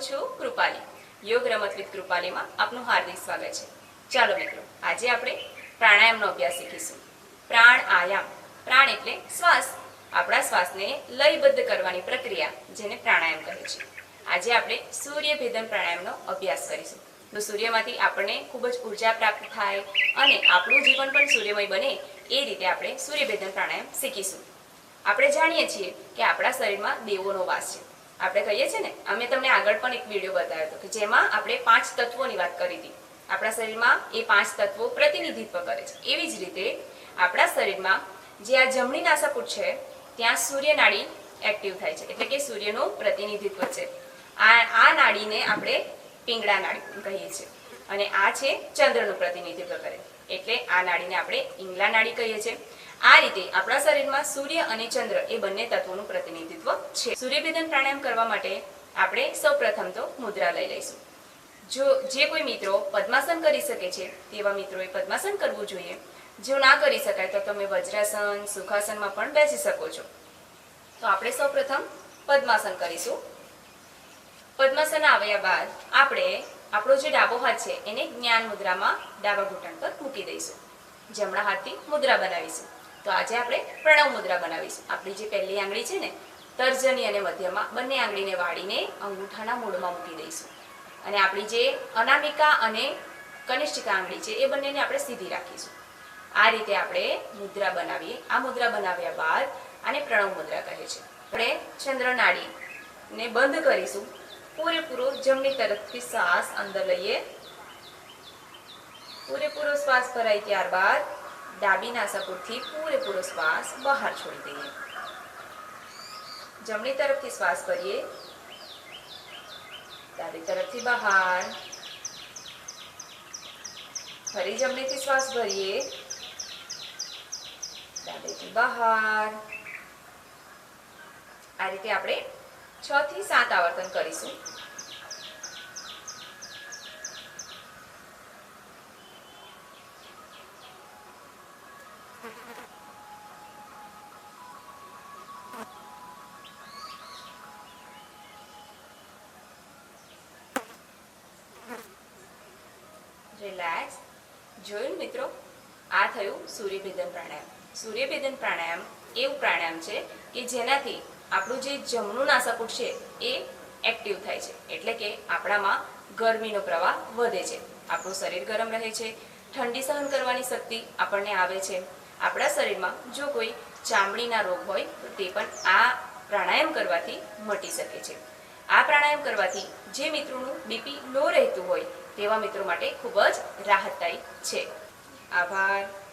છું કૃપાલી. યોગ રમત વિથ કૃપાલીમાં આપનું હાર્દિક સ્વાગત છે. ચાલો મિત્રો, આજે આપણે પ્રાણાયામનો અભ્યાસ શીખીશું. પ્રાણ આયામ. પ્રાણ એટલે શ્વાસ. આપણા શ્વાસને લયબદ્ધ કરવાની પ્રક્રિયા, જેને પ્રાણાયામ કહે છે. આજે આપણે સૂર્યભેદન પ્રાણાયામનો અભ્યાસ કરીશું. તો સૂર્યમાંથી આપણને ખૂબ જ ઊર્જા પ્રાપ્ત થાય અને આપણું જીવન પણ સૂર્યમય બને એ રીતે આપણે સૂર્યભેદન પ્રાણાયામ શીખીશું. આપણે જાણીએ છીએ કે આપણા શરીરમાં દેવોનો વાસ છે. આપણે કહીએ છીએ ને, અમે તમને આગળ પણ એક વીડિયો બતાવ્યો હતો કે જેમાં આપણે પાંચ તત્વોની વાત કરી હતી. આપણા શરીરમાં એ પાંચ તત્વો પ્રતિનિધિત્વ કરે છે. એવી જ રીતે આપણા શરીરમાં જે આ જમણી નાસાપુટ છે, ત્યાં સૂર્ય નાડી એક્ટિવ થાય છે. એટલે કે સૂર્યનું પ્રતિનિધિત્વ છે. આ આ નાડીને આપણે પિંગળા નાડી કહીએ છીએ. અને આ છે ચંદ્રનું પ્રતિનિધિત્વ કરે. એટલે આ નાડીને આપણે ઈંગલા નાડી કહીએ છીએ. આ રીતે આપણા શરીરમાં સૂર્ય અને ચંદ્ર એ બંને તત્વોનું પ્રતિનિધિત્વ છે. સૂર્યભેદન પ્રાણાયામ કરવા માટે આપણે સૌપ્રથમ તો મુદ્રા લઈ લઈશું. જો જે કોઈ મિત્રો પદ્માસન કરી શકે છે, તેવા મિત્રોએ પદ્માસન કરવું જોઈએ. જો ના કરી શકાય તો તમે વજ્રાસન, સુખાસનમાં પણ બેસી શકો છો. તો આપણે સૌપ્રથમ પદ્માસન કરીશું. પદ્માસન આવ્યા બાદ આપણે આપણો જે ડાબો હાથ છે, એને જ્ઞાન મુદ્રામાં ડાબા ઘૂંટણ પર મૂકી દઈશું. જમણા હાથથી મુદ્રા બનાવીશું. તો આજે આપણે પ્રણવ મુદ્રા બનાવીશું. આપણી જે પહેલી આંગળી છે ને, તર્જની અને મધ્યમાં બંને આંગળીને વાળીને અંગૂઠાના મૂળમાં મૂકી દઈશું. અને આપણી જે અનામિકા અને કનિષ્ઠિકા આંગળી છે, એ બંનેને આપણે સીધી રાખીશું. આ રીતે આપણે મુદ્રા બનાવીએ. આ મુદ્રા બનાવ્યા બાદ આને પ્રણવ મુદ્રા કહે છે. આપણે ચંદ્ર નાડીને બંધ કરીશું. પૂરેપૂરો જમણી તરફથી શ્વાસ અંદર લઈએ. પૂરેપૂરો શ્વાસ ભરાય ત્યારબાદ ડાબી નાસાપુરથી પૂરેપૂરો શ્વાસ બહાર છોડી દઈએ. જમણી તરફથી શ્વાસ ભરીએ. ડાબી તરફથી બહાર. ફરી જમણીથી શ્વાસ ભરીએ. ડાબેથી બહાર. આ રીતે આપણે છ થી સાત આવર્તન કરીશું. રિલેક્સ જોયું મિત્રો? આ થયું સૂર્યભેદન પ્રાણાયામ. સૂર્યભેદન પ્રાણાયામ એવું પ્રાણાયામ છે કે જેનાથી આપણું જે જમણું નાસાપુટ છે, એ એક્ટિવ થાય છે. એટલે કે આપણામાં ગરમીનો પ્રવાહ વધે છે. આપણું શરીર ગરમ રહે છે. ઠંડી સહન કરવાની શક્તિ આપણને આવે છે. આપણા શરીરમાં જો કોઈ ચામડીના રોગ હોય, તો તે પણ આ પ્રાણાયામ કરવાથી મટી શકે છે. આ પ્રાણાયામ કરવાથી જે મિત્રોનું બીપી લો રહેતું હોય, તેવા મિત્રો માટે ખૂબ જ રાહતદાયી છે. આભાર.